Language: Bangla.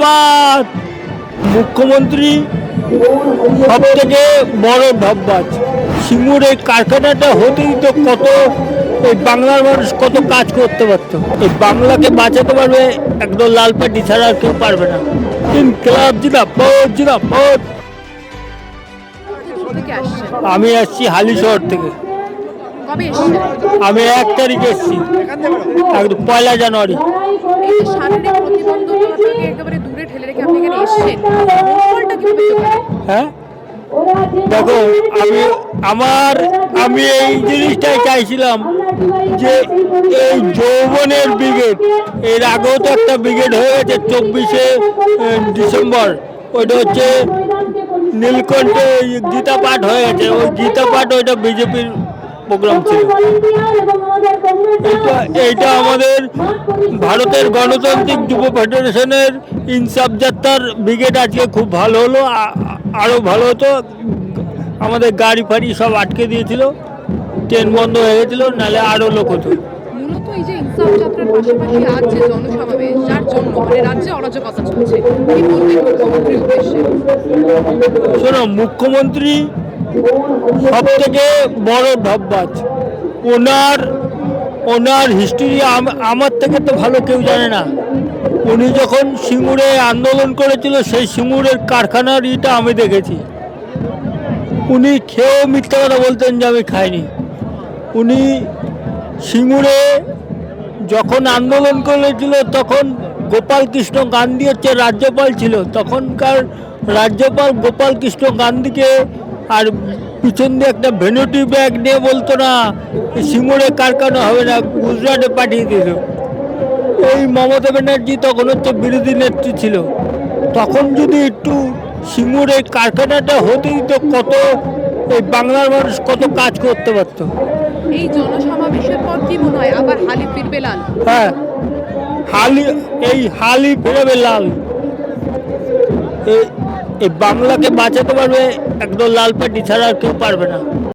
জিন্দাবাদ মুখ্যমন্ত্রী সব থেকে বড় ভাববাজ সিঙ্গুর এই কারখানাটা হতেই তো কত এই বাংলার মানুষ কত কাজ করতে পারতো। এই বাংলাকে বাঁচাতে পারবে একদম লাল পাটি ছাড়া আর কেউ পারবে না। ক্লাব জিন্দাবাদ জিন্দাবাদ। দূর থেকে আসছেন আমি আসছি হালি শহর থেকে। আমি এক তারিখে এসছি। পয়লা জানুয়ারি। হ্যাঁ? দেখো, আমি আমার আমি এই জিনিসটাই চাইছিলাম যে এই যৌবনের ব্রিগেড, এর আগেও তো একটা ব্রিগেড হয়ে গেছে চব্বিশে ডিসেম্বর। ওইটা হচ্ছে নীলকণ্ঠ গীতা পাঠ হয়ে গেছে। ওই গীতা পাঠ ওইটা বিজেপির প্রোগ্রাম ছিল। এইটা এইটা আমাদের ভারতের গণতান্ত্রিক যুব ফেডারেশনের ইনসাফ যাত্রার ব্রিগেড আজকে খুব ভালো হলো। আরও ভালো হতো। আমাদের গাড়ি ফাড়ি সব আটকে দিয়েছিল। ট্রেন বন্ধ হয়ে গেছিল নাহলে আরও লোক হতো। মূলত এই যে ইনসাফ যাত্রার পাশাপাশি আজ যে জনসমাবেশ যার জন্য মানে রাজ্যে অরাজকতা চলছে কি বলবেন মুখ্যমন্ত্রীর উদ্দেশ্যে শোনো মুখ্যমন্ত্রী সব থেকে বড় ভাববাজ ওনার ওনার হিস্ট্রি আমার থেকে তো ভালো কেউ জানে না। উনি যখন সিঙ্গুরে আন্দোলন করেছিল, সেই সিঙ্গুরের কারখানার ইটা আমি দেখেছি। উনি খেয়েও মিথ্যা কথা বলতেন যে আমি খাইনি। উনি সিঙ্গুরে যখন আন্দোলন করেছিল, তখন গোপাল কৃষ্ণ গান্ধী হচ্ছে রাজ্যপাল ছিল। তখনকার রাজ্যপাল গোপাল কৃষ্ণ গান্ধীকে আর পিছন দিয়ে একটা ভেনুটি ব্যাগ নিয়ে বলতো না সিঙ্গুরে কারখানা হবে না গুজরাটে পাঠিয়ে দিত এই মমতা ব্যানার্জি তখন হচ্ছে বিরোধী নেত্রী ছিল। তখন যদি একটু সিঙ্গুর এই কারখানাটা হতেই তো কত এই বাংলার মানুষ কত কাজ করতে পারতো। এই জনসমাবেশের পর কি মনে হয় আবার হালি ফিরবে লাল? হ্যাঁ হালি এই হালি ফেরাবে লাল। এই এই বাংলাকে বাঁচাতে পারবে একদম লাল পাটি ছাড়া আর কেউ পারবে না।